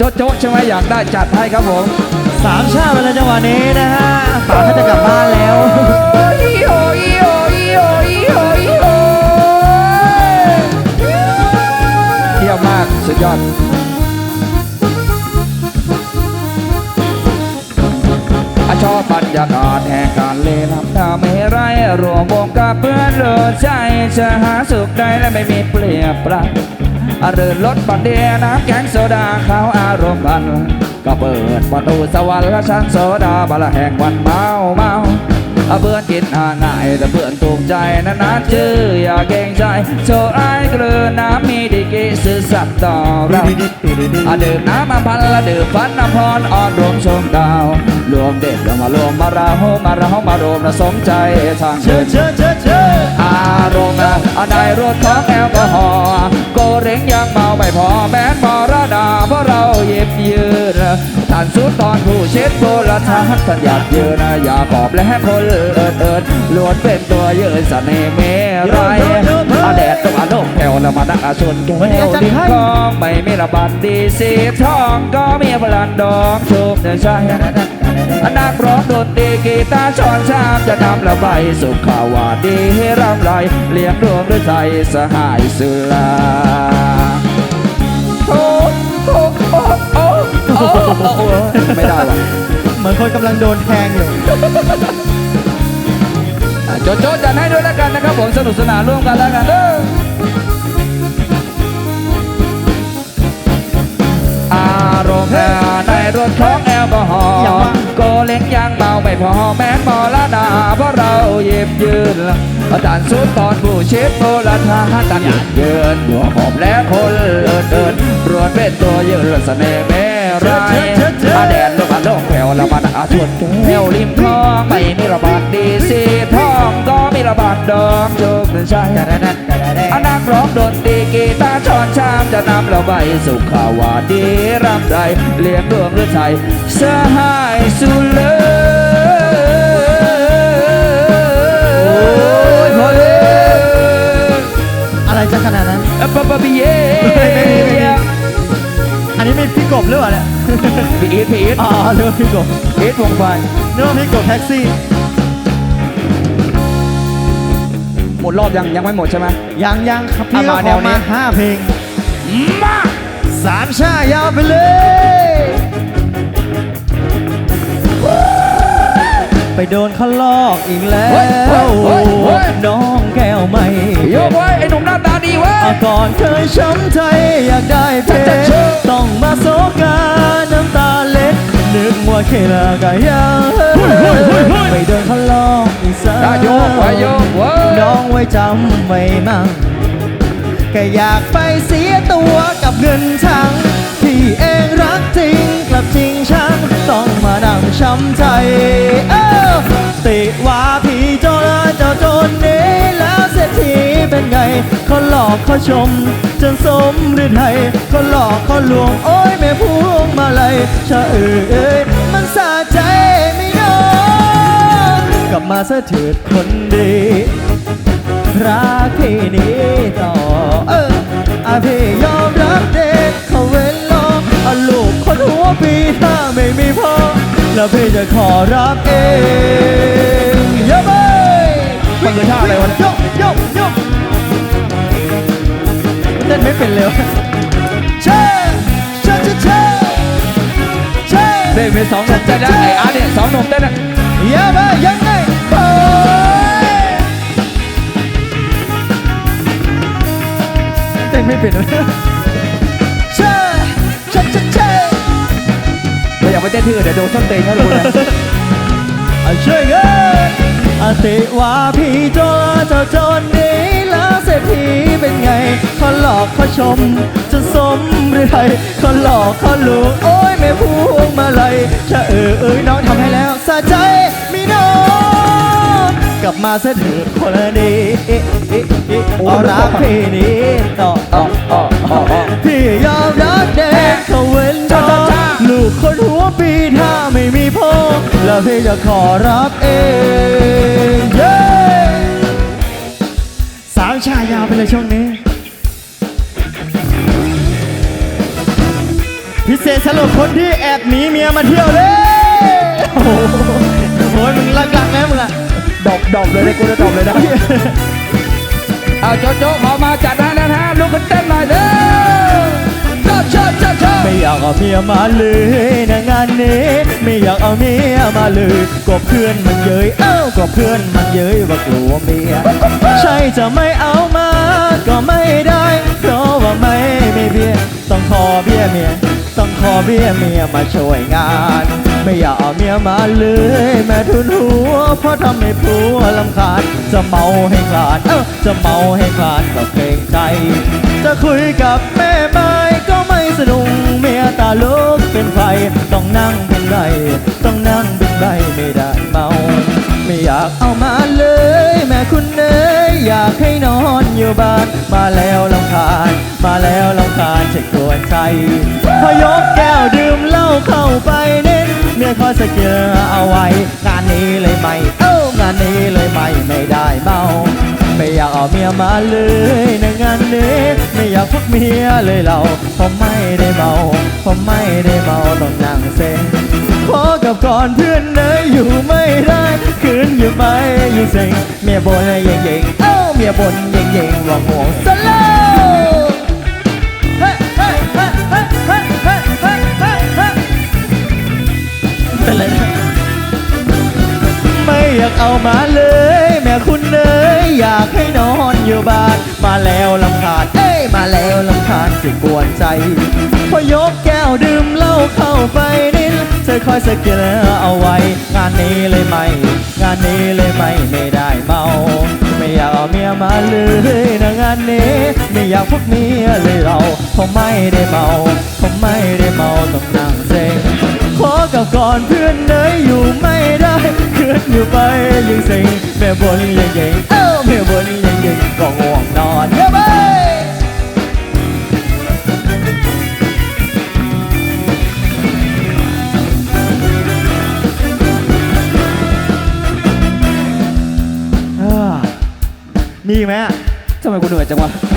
โจ๊ะโจ๊ะใช่ไหมอยากได้จัดให้ครับผมสามชาติไปเลยจังหวะนี้นะฮะป๋าเขาจะกลับบ้านแล้วอีโออีโออีโออีโออีโอเยี่ยมมากสุดยอดอาชอบบรรยากาศแห่งการเล่นน้ำตาไม่ไรรวมวงกับเพื่อนเลิศใจจะหาสุขใดและไม่มีเปลี่ยนแปลงอา เรินรถบันเดียน้ำแกงโซดาเขาอารมณ์พัน ก็เปิดประตูสวรรค์ชั้นโซดาบาละแห่งวันเมาเมา เอาเพื่อนกินอาง่ายแต่เพื่อนถูกใจนะนะชื่ออย่าเกรงใจโชว์ไอ้เกลือน้ำมีดีกีซื่อสัตย์ต่อเราอาดื่มน้ำมาพันละดื่มฟันน้ำพรอ่อนรวมชมดาว รวมเด็ดเรามารวมมาราโฮมาราโฮมารวมนะสมใจทางเชิญเชิญเชิญเชิญอารมณ์อันใดรถของแอลกอฮอล์โกเร่งยังเมาไม่พอแม้นมรดาเพราะเราเย็บยืนท่านสุดตอนผู้เช็ดโบราณทัศน์อยากยืนนะอย่าขอบและคนเอิดเอิดล้วนเป็นตัวยืนเสน่ห์เมรัยอาแดดต้องอาโลกแผ่วล้วมาดักอาชนแก้วลิ้นคองไม่มีระบัดดีสีทองก็มีพลันดอกชุบเดินใช่นักร้องดนตรีกีตาร์ช้อนชามจะนำละใบสุขาวาดีให้ร่ำไรเลี้ยงรวมด้วยใจสหายสุลาโอ้โอ้โอ้โอ้โอ้ไม่ได้ว่ะเหมือนคนกำลังโดนแทงอยู่ โจโจจัดให้ด้วยแล้วกันนะครับผมสนุกสนานร่วมกันแล้วกันเด้ออารมณ์ในรถของแอลกอฮอล์โกเล้งยังเมาไม่พอแม้มอละดาเพราะเราเย็บยืนอาจารย์สุดตอนผู้เชฟโบราณทหารกันยืนหัวหอมและคนเอินเอินรวนเป็นตัวยืนเสน่ห์ ไรอาแดดลงมาลงแผ่วแล้วมันอาชวนแก้วริมคลองไม่มีระบาดดีสีทองก็มีระบาดดอกโชคเดินใช่อานักร้องดนตรีกีตาร์ช้อนชามจะนำเราไปสุขาวาดีรำไรเลี้ยงดวงหรือไทยสหายสุเลโอ้ยพอเลยอะไรจะขนาดนั้นปะปะปีเย่ อันนี้มีพี่กบหรือเปล่าเนี่ยพี่อีทพี่อีทอ๋อเรือพี่กบอีทวงไฟนึกว่าพี่กบแท็กซี่ หมดรอบยังยังไม่หมดใช่ไหมยังยังครับพี่อะก็มาขแนอวนี้มาห้าเพลงมาสามชายาวไปเลย ไปโดนเขาลอกอีกแล้ว น้องแก้วใหม่โยกไว้ไอ้หนุ่มหน้าตาดีเว้ยอาก่อนเคยช้ำใจอยากได้เพชจะรเชื่อต้องมาโศกาน้ำตาเล็ดนึกว่าเคลากะยังไปโดนเขาลอกอีกสักได้โยกไว้โยกไว้น้องไว้จำไว้มั่งก็อยากไปเสียตัวกับเงินทั้งที่เองรักจริงกลับจริงช่างต้องมานั่งช้ำใจ อกเขาชม จนสมฤทัยเขาหลอกเขาลวง โอ้ยแม่พวงมาลัยชะเอ่ยเอ้ยมันสะใจไม่น้องกลับมาเสยเถิดคนดีรักพี่นี้ต่อเอออาพี่ยอมรับเด็กเขาเวลาอาลูกคนหัวปีถ้าไม่มีพ่อแล้วพี่จะขอรับเองเยอะไปมันคือท่าอะไรวะเนี่ยยกยกยกเต้นไม่เป็นเลยวะเช่เช่เช่เช่เช่เด็กมีสองหนุ่มเต้นนะไอ้อาร์ตเนี่ยสองหนุ่มเต้นนะเยอะไปยังไงโอ้ยเต้นไม่เป็นเลยเช่เช่เช่เช่เราอยากไปเต้นที่อื่นเดี๋ยวโดนส้นตีนเขาดูนะอะช่วยกันอาติว่าพี่โจเจ้าโจรนี้แล้วเศรษฐี เป็นไงเขาหลอกเขาชมจนสมหรือไทยเขาหลอกเขาลวงโอ้ยแม่พวงมาลัยชะเออเอ้ยน้องทำให้แล้วสะใจมีน้องกลับมาเสยเถิดคนดีเอ๊ะเอ๊ะเอ๊ะเอารักพี่นี้ต่ออ๋ออ๋อพี่ยอมรับเด็กเขาเว้นทองลูกคนหัวปีถ้าไม่มีพ่อแล้วพี่จะขอรับเองเย้สามชายาวไปเลยช่วงนี้พพิเศษสำหรับคนที่แอบหนีเมียมาเที่ยวเลยโอ้โหโอ้ยมึงลักลักๆนะมึงอะดอบดอบเลยนะกูจะดอบเลยนะ เอาโจโจขอมาจัดให้นะฮะลูกกันเต้ากเอาเมียมาเลยนะงานนี้ไม่อยากเอาเมียมาเลยก็เพื่อนมันเย้ยเอ้าก็เพื่อนมันเย้ยว่ากลัวเมียใช่จะไม่เอามาก็ไม่ได้เพราะว่าไม่มีเบี้ยต้องขอเบี้ยเมียต้องขอเบี้ยเมียมาช่วยงาน ไม่อยากเอาเมียมาเลยแม่ทุนหัวเพราะทำให้ผัวลำคาญจะเมาให้คลานเออจะเมาให้คลานก็เกรงใจ จะคุยกับแม่ม้ก็ ไม่สนุกเมียตาลุกเป็นไฟต้องนั่งเป็นไรต้องนั่งเป็นไรไม่ได้เมา ไม่อยากเอามาเลย แม่คุณเอ๋ยอยากให้นอนอยู่บ้าน มาแล้วลำคาญ มาแล้วลำคาญจะกวนใจพอยกแก้วดื่มเหล้าเข้าไปเน้นเมียคอยสะเกียเอาไว้ งานนี้เลยไม่ เอ้างานนี้เลยไม่ไม่ได้เมา ไม่อยากเอาเมียมาเลยในงานนี้ไม่อยากพวกเมียเลยเราผมไม่ได้เมาผมไม่ได้เมาต้องนั่งเซ็งขอกับก่อนเพื่อนเนยอยู่ไม่ได้คืนอยู่ไม่อยู่เซ็งเมียบนเย่งเย่งเอ้าเมียบนเย่งเย่งว่าห่วงสลไม่อยากเอามาเลย แม่คุณเนอ อยากให้นอนอยู่บ้าน มาแล้วลำคาญเอ้ยมาแล้วลำคาญสิกวนใจ พอยกแก้วดื่มเหล้าเข้าไปนิดเธอคอยสะกิดเอาไว้ งานนี้เลยไม่ งานนี้เลยไม่ไม่ได้เมา ไม่อยากเอาเมียมาเลยนะงานนี้ ไม่อยากพบเมียเลยเราผมไม่ได้เมาผมไม่ได้เมาต้องนั่งเซ็ง กับก่อนเพื่อนเนยอยู่ไม่ได้เคลื่อนอยู่ไปยังสิงแม่บนยังยิงเอ้าแม่บนยังยิงก็ง่วงนอนเย้ไปอ่ามีไหมอทำไมกูเหนื่อยจังวะ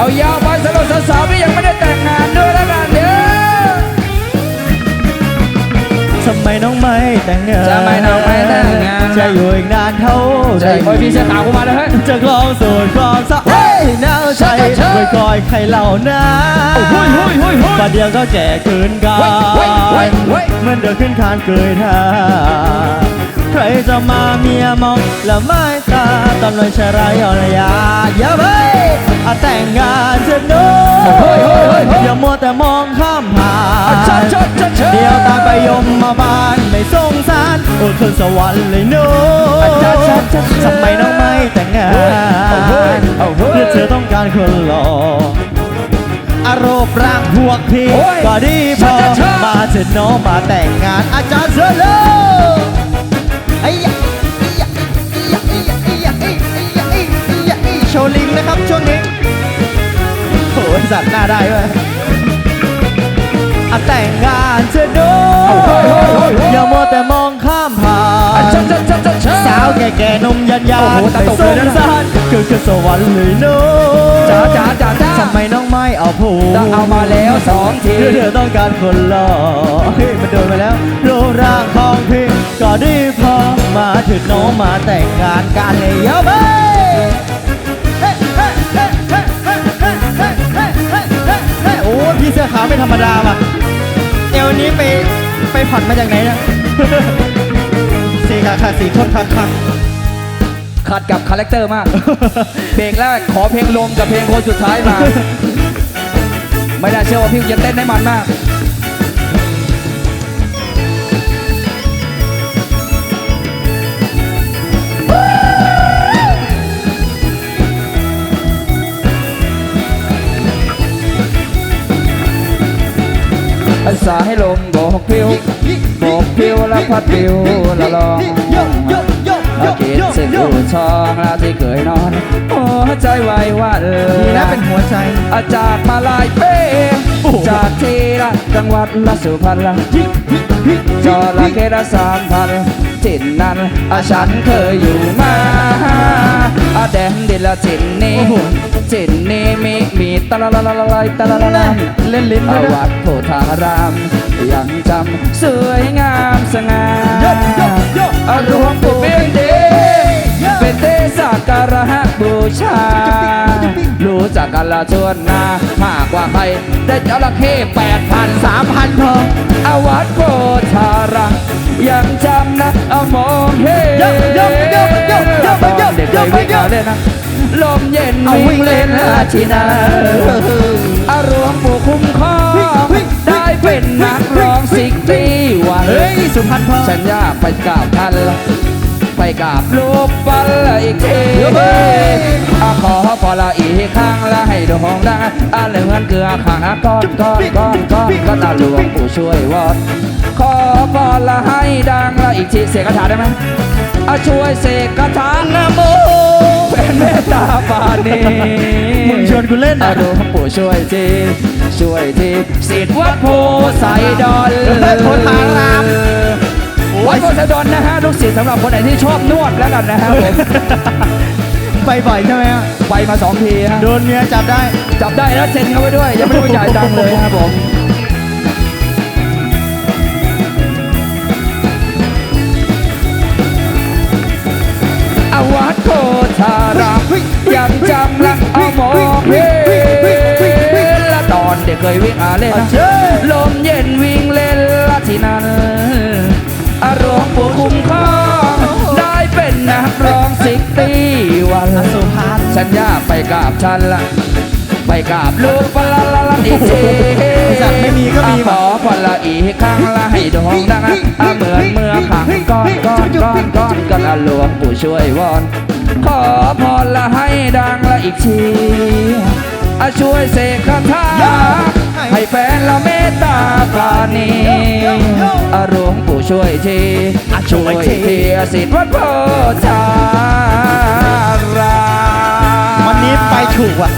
เอายาวไปสำหรับสาวๆที่ยังไม่ได้แต่งงานด้วยแล้วกันเด้อทำไมน้องไม่แต่งงานทำไมน้องไม่แต่งงานจะอยู่อีกนานเท่าใจคอยพี่เสื้อขาวกูมาเลยเฮ้ยจะกลองสูตรความเศร้าเฮ้เฮ้ยยน่าใจเชิญเชิญไว้คอยใครเหล่านะโอ้โหโอ้โหโอ้โหประเดี๋ยวก็แก่คืนกัเว้ยเว้ยเว้ยนเว้ยเหมันเดินขึ้นคานเกยท่าใค รจะมาเมียมองและไม่ตาตอนลอยชายไรอ่อนยาอย่าไปอะแต่งงานเถอะโน้เฮ้ยเฮ้ยเฮ้ยเฮ้ยอย่ามัวแต่มองข้ามผ่าอะนชัดชัดชัดชัดเดี๋ยวตายไปยมมาบานไม่สงสารโอ้ขึ้นสวรรค์เลยโน้อะชัดชัดชัดชัดทำไมน้องไม่แต่งงานเอาเฮ้ยเอาเฮ้ยเพื่อเธอต้องการคนหล่ออารมณ์ร่างพวกพี่โอ้ยก็ดีพอชัดชัดมาเถอะน้องมาแต่งงานอาจารย์เสโล ไอ้ยะไอ้ยะไอ้ยะไอ้ยะไอ้ยะไอ้ยะไอ้ยะไอ้โชว์ลิงนะครับช่วงนี้โหสัตว์หน้าได้ด้ยอะแต่งงานเธอดูอย่ามัวแต่มองเขา สาวแก่ๆนมยันยาโอ้โหตาตกสเลยงนะสารคือคือสวรรค์เลยโน้จ๋าจ๋าจ๋าจ๋าทำไมน้องไม่เอาผูจะเอามาแล้วสองทีเธอต้องการคนหล่อเฮ้ยมันโดนไปแล้วรูปร่างของพี่ก็ดีพอมาถึงน้องมาแต่งงานกันเลยเยอะไปโอ้พี่เสื้อขาวไม่ธรรมดาว่ะเอวนี้ไปไปผ่อนมาจากไหนเนี่ย สีขาขาสีคนคักคักขัดกับคาแรคเตอร์มาก เพลงแรกขอเพลงลมกับเพลงคนสุดท้ายมา ไม่น่าเชื่อว่าพี่จะเต้นได้มันมากอาสาให้ลมโบกพิว โบกพิวและพัดพิวละลองโยโยโยโยอากิดโยซึ่งโยอยู่ช่องล้วที่เคยนอน หัวใจไหวว่าเออดีนะเป็นหัวใจ อาจากมาลายเป้จากทีละจังหวัดละสุพรรณละจอละเคละสามพันถิ่นนั้นอาฉันเคยอยู่มาอาแดนดินละถิ่นนี้จินนี่มีมีตะละละละละตะละละละเล่นลิ้นอด้วยนะวัดโพธาราม ยังจำสวยงามสง่าอารวงปู่เป็นเดเป็นเดสักการะบูชา รู้จักกันละชวนนามากกว่าใครได้เจระเข้แปดพันสามพันพออวัดโพธารามยังจำนะเอามองเห็นโยโยโยโยโยตอนเด็กเคยวิ่งเล่นนะลมเย็นวิ่งเล่นอาอาชีชีนาอารวงปู่คุ้ม สุพรรณพอฉันอยากไปกราบท่านไปกราบรูปปั้นอีกทีเดี๋ยวเว้ยอาขอพอละอีกครั้งละให้โด่งดังอาเหลือนเกลือขังก้อนก้อนก้อนก้อนก็ตาหลวงปู่ช่วยวอดขอพอละให้ดังละอีกทีเสกคาถาได้ไหมอาช่วยเสกคาถานะโมเป็นเมตตาปานีมึงชวนกูเล่นอานะดูปู่ช่วยทีช่วยทีสิทธิ์วัดโพไซดอนโพธาราม วัดโพไซดอนนะฮะลูกศิษย์สำหรับคนไหนที่ชอบนวดแล้วกันนะฮะผมไปบ่อยใช่ไหมฮะไปมาสองทีฮะโดนเมียจับได้จับได้แล้วเซ็นเขาไว้ด้วย ยังไม่ได้จ่ายตังค์เลยครับผมอาวัดโพธารามยังจำและเอามองเห็นและตอนเด็กเคยวิ่งอาเล่นนะเชิญลมเย็นวิ่งเล่นละที่นั่น อารมณ์ผู้คุ้มครองได้เป็นนักร้องสิกตีวันอสุพรรณฉันอยากไปกราบฉันละไปกราบลูกปะละละละอีกทีสัตว์ไม่มีก็มีอะขอพอละอีกครั้งละให้ดองดังอะอะเหมือนเมื่อขังก้อนก้อนก้อนก้อนกันละหลวงปู่ช่วยวอนขอพรละให้ดังละอีกทีอะช่วยเสกคาถา ให้แฟนละเมตตาปราณีอะหลวงปู่ช่วยทีช่วยทีสิทธิ์วัดโพธารามวันนี้ไปถูกว่ะ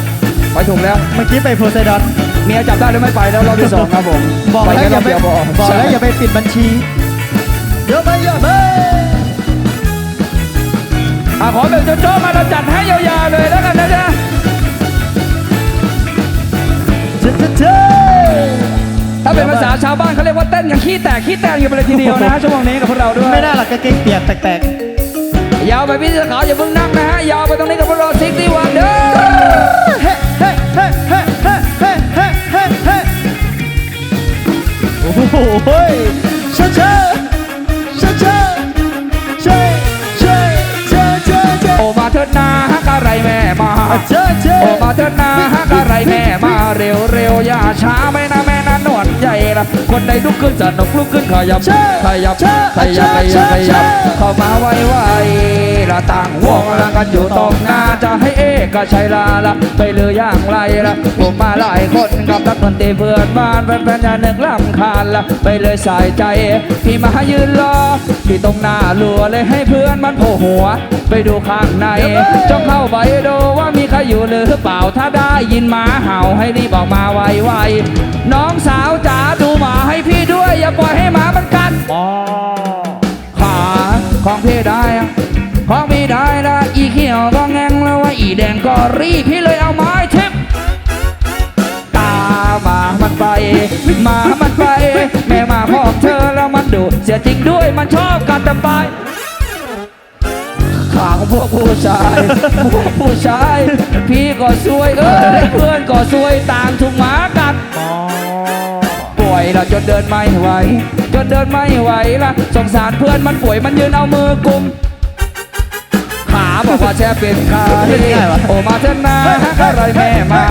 ไปถูกแล้ว เมื่อกี้ไปโพไซดอนเมียจับได้หรือไม่ไปแล้วรอบที่สองครับผมบอกไปแล้วแค่อรย่าอบไปเดียวพอบอกแล้วอย่าไปปิดบัญชีเยอะไปเยอะไปอะขอแบบโจ๊ะๆมาเราจัดให้ยาวๆเลยแล้วกันนะาเป็นภาษาชาวบ้านเขาเรียกว่าเต้นกันขี้แตกขี้แตกอยู่ไปเลยทีเดียวนะฮะชั่วโมงนี้กับพวกเราด้วย ไม่น่าหรอกกางเกงเปียกแตกยาวไปพี่เสื้อขาวอย่าเพิ่งนั่งนะฮะ ยาวไปตรงนี้กับพวกเราซิกตี้วันเด้อๆเฮ้เฮ้เฮ้เฮ้เฮ้เฮ้เฮ้เฮ้เฮ้โอ้โหเฮ้ยเช่เช่เช่เช่เช่เช่เช่เช่เช่โอมาเถิดนาฮักอะไรแม่มาเช่เช่โอมาเถิดนาฮักอะไรแม่มาเร็วเร็วอย่าช้าไม่ ใหญ่ละคนใดลุกขึ้นสนุกลุกขึ้นขยับขยับขยับขยับขยับเข้ามาไวไว ละต่างวงละกันอยู่ตรงหน้าจะให้เอกชัยลาละไปเลยอย่างไรละผมมาหลายคนกับนักดนตรีเพื่อนบ้านแฟนๆอย่านึกลำคาญละไปเลยสายใจพี่มายืนรอที่ตรงหน้าลัวเลยให้เพื่อนมันโผล่หัว ไปดูข้างในจ้องเข้าไปดูว่ามีใครอยู่หรือเปล่าถ้าได้ยินหมาเห่าให้รีบออกมาไวๆน้องสาวจ๋าดูหมาให้พี่ด้วย อย่าปล่อยให้หมามันกัดอ๋อขาของพี่ได้ อะของพี่ได้ละอีเขียวก็แงงแล้วว่าอีแดงก็รีบพี่เลยเอาไม้เทปตาหมามันไปหมามันไป แม่มาพอกเธอแล้วมันดุเสียจริงด้วยมันชอบกัดแต่ไปข่าวพวกผู้ชาย พวกผู้ชาย พี่ก็ซวยเอ้ยเพื่อนก็ซวยต่างถูกหมากัดป่วยละจนเดินไม่ไหวจนเดินไม่ไหวละสงสารเพื่อนมันป่วยมันยืนเอามือกุม ขาบอกว่าแช่เป็นใครโอมาเถอะนาฮักอะไรแม่มา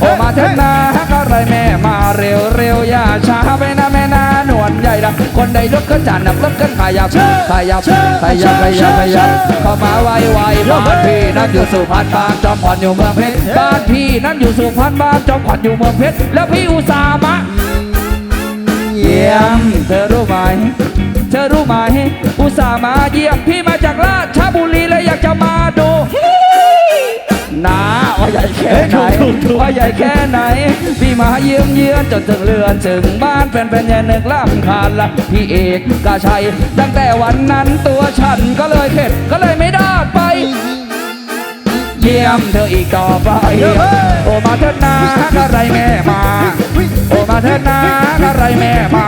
โอมาเถอะนาฮักอะไรแม่มาเร็วเร็วอย่าช้าไปนะแม่นาหนวลใหญ่ละคนใดลุกขึ้นจานนับลุกขึ้นขยับขยับขยับขยับขยับเข้ามาไวไวบ้านพี่นั่นอยู่สุพรรณบ้านจอมขวัญอยู่เมืองเพชรบ้านพี่นั่นอยู่สุพรรณบ้านจอมขวัญอยู่เมืองเพชรแล้วพี่อุตสาหมะเยี่ยมเธอรู้ไหม เธอรู้ไหม อุตส่าห์มาเยี่ยมพี่มาจากราชบุรีและอยากจะมาดูหนาว่าใหญ่แค่ไหนว่าใหญ่แค่ไหน พี่มาเยี่ยมเยือนจนถึงเรือนถึงบ้านแฟนๆอย่านึงล่ำคาญละพี่เอกกาชัย ตั้งแต่วันนั้นตัวฉันก็เลยเข็ดก็เลยไม่ได้ไป เยี่ยมเธออีกต่อไป โอมาเธอดนาอะไรแม่มา โอมาเธอดนาอะไรแม่มา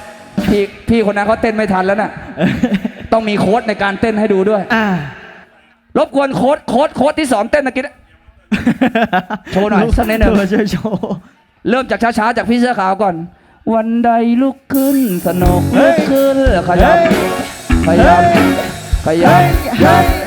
พี่พี่คนนั้นเขาเต้นไม่ทันแล้วน่ะ ต้องมีโค้ดในการเต้นให้ดูด้วยอรบกวนโค้ดโค้ดโค้ดที่สองเต้นตะกี้นะโชว์หน่อยสักนิดหนึ่งช่วโชว์เริ่มจากช้าๆจากพี่เสื้อขาวก่อน วันใดลุกขึ้นสนุกลุกขึ้นขยับขยับขยับ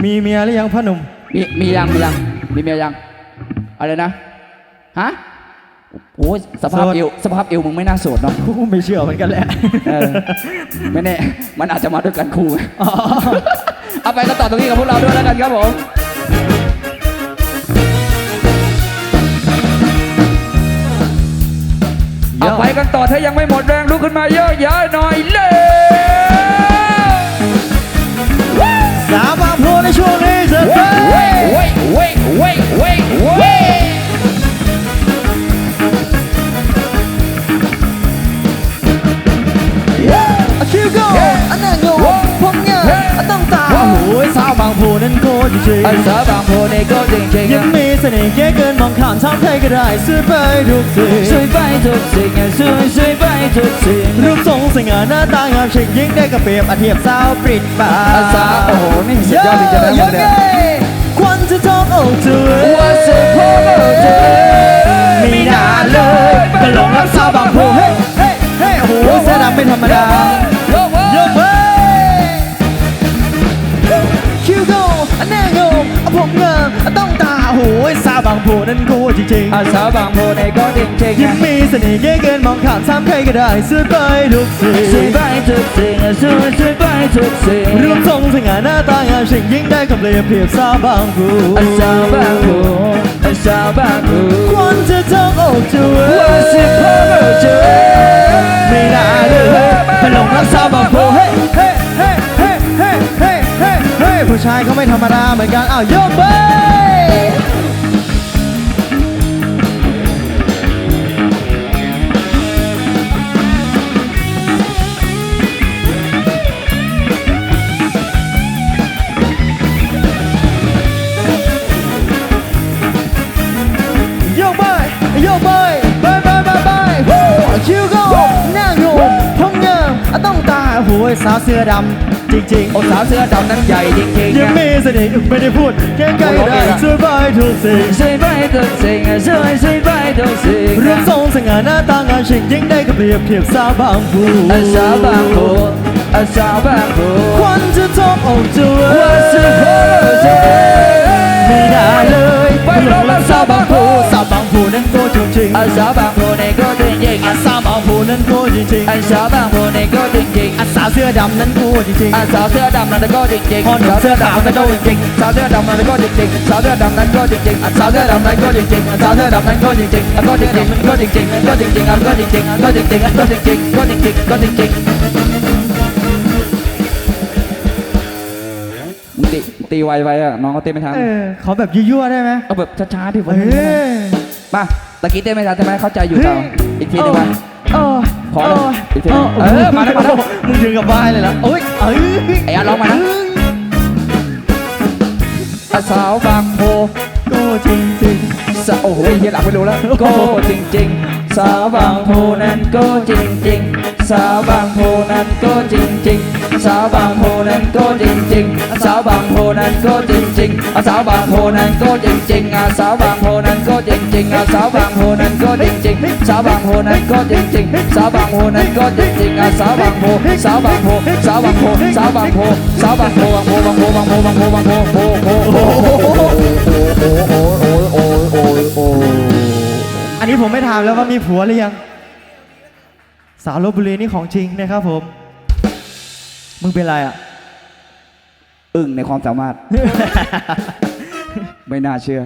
หรือยังพ่อหนุ่ม มีมียังมียังมีเมียยังอะไรนะฮะโอ้ยสภาพโสด เอวสภาพเอวมึงไม่น่าโสดเนาะกูไม่เชื่อเหมือนกันแหละ เออไม่แน่มันอาจจะมาด้วยกันคู่ไงอ๋อ เอาไปกันต่อตรงนี้กับพวกเราด้วยแล้วกันครับผมเอาไปกันต่อถ้ายังไม่หมดแรงลุกขึ้นมาเยอะๆหน่อยเลย อาคิวโก้อันนั้นโยผมเนี่ยต้องตาโอ้โหสาวบางโพนั้นโคตรจริงไอ้สาวบางโพนี่ก็จริงๆยังอะมีเสน่ห์เก๋เกินมองข้ามทำใครก็ได้ซื้อไปทุกสิ่งช่วยไปทุกสิ่งอะช่วยช่วยไปทุกสิ่งรูปทรงสง่าหน้าตางามเชิงยิ่งได้กับเปรียบอาเทียบสาวปริดปาอาสาโอ้โหนี่สุดยอดจริงๆนะพวกเนี่ยควันจะท้องโอ้เธอว่าสุดพ่อเธอไม่น่าเลยก็หลงรักสาวบางโพเฮ้ยเฮ้ยเฮ้ยโอ้โหเสื้อดำไม่ธรรมดา บางโพนั้นโคตรจริงๆอาสาวบางโพในก็จริงเริงยิ้มมีเสน่ห์เย้เกินมองข้ามซ้ำใครก็ได้สวยไปทุกสิ่งสวยไปทุกสิ่งสวยสวยไปทุกสิ่งรูปทรงสง่าหน้าตางามสิ่งยิ่งได้กับรียเปรียบสาวบางโพอาสาวบางโพอาสาวบางโพควรจะต้องอกจะเวอร์สิบพ่อเบอเจอไม่น่าเลยเป็นหลงรักสาวบางโพเฮ้เฮ้เฮ้เฮ้เฮ้เฮ้ผู้ชายเขาไม่ธรรมดาเหมือนกันอ้าวโยกเบ้ โยกไปไปไปไปไปฮู้คิวก็นั่งอยู่พงเงิมต้องตาโหยสาวเสื้อดำจริงโอ้สาวเสื้อดำนั้นใหญ่จริงๆๆยังอะมีเสน่ห์ไม่ได้พูดแค่ไกลได้ช่วยไปทุกสิ่งช่วยไปทุกสิ่งอะช่วยช่วยไปทุกสิ่งรูปอะทรงสง่าหน้าตางามชิงยิ่งได้กับเปรียบเทียบสาวบางผู้อาสาวบางโพอาสาวบางโพควันจะท้องอกเธอว่าสุดพ่อเธอไม่น่าเลยไปหลงรักสาวบางโพสาวบางผู้ นั้นโก้จริงอาสาวบางโพนี่ก็จริงๆๆอาอะสาวบางผู้นั้นโก้จริงอาสาวบางโพนี่ก็จริงๆๆอาสาวเสื้อดำนั้นโก้จริงอาสาวเสื้อดำนั้นก็จริงๆพ่อหนุ่มเสื้อขาวนั้นก็จริงสาวเสื้อดำนั้นก็จริงๆสาวเสื้อดำนั้นก็จริงๆสาวเสื้อดำนั้นก็จริงๆสาวเสื้อดำนั้นก็จริงๆก็จริงๆก็จริงๆก็จริงๆก็จริงๆก็จริงๆก็จริงๆก็จริงๆก็จริงๆมึงตีตีไวไปอะน้องเขาเต้นไม่ทันๆเออขอแบบยั่วๆได้ไหมเอาแบบช้าๆที่ผมเออ มาตะกี้เต้นไม่ทันใช่ไหมเข้าใจอยู่ต่ออีกทีหนึงมาเออขอเลยเอีกทีหนึ่งเออมาแล้วมาแล้วมึงยืนกับบ้านเลยละโอ้ยเอ้ยไอ้อาร้องมานะอาสาวบางโพโก้จริงจริงสะโอ้โหเฮียหลังไม่รู้แล้วโก้จริงๆสาวบางโพนั้นโก้จริงๆสาวบางโพนั้นโก้จริงๆ สาวบางโพนั้นโก้จริงๆสาวบางโพนั้นโก้จริงๆสาวบางโพนั้นโก้จริงๆอะสาวบางโพนั้นโก้จริงๆอะสาวบางโพนั้นโก้จริงสาวบางโพนั้นโก้จริงสาวบางโพนั้นโก้จริงๆอะสาวบางโพสาวบางโพสาวบางโพสาวบางโพสาวบางโพบางโพบางโพบางโพบางโพบางโพโพโพโพโพโอ้โอ้โอ้โอ้โอ้โอ้อันนี้ผมไม่ถามแล้วว่ามีผัวหรือยัง สาวลบบุรีนี่ของจริงนะครับผม มึงเป็นไรอะ อึ้งในความสามารถ ไม่น่าเชื่อ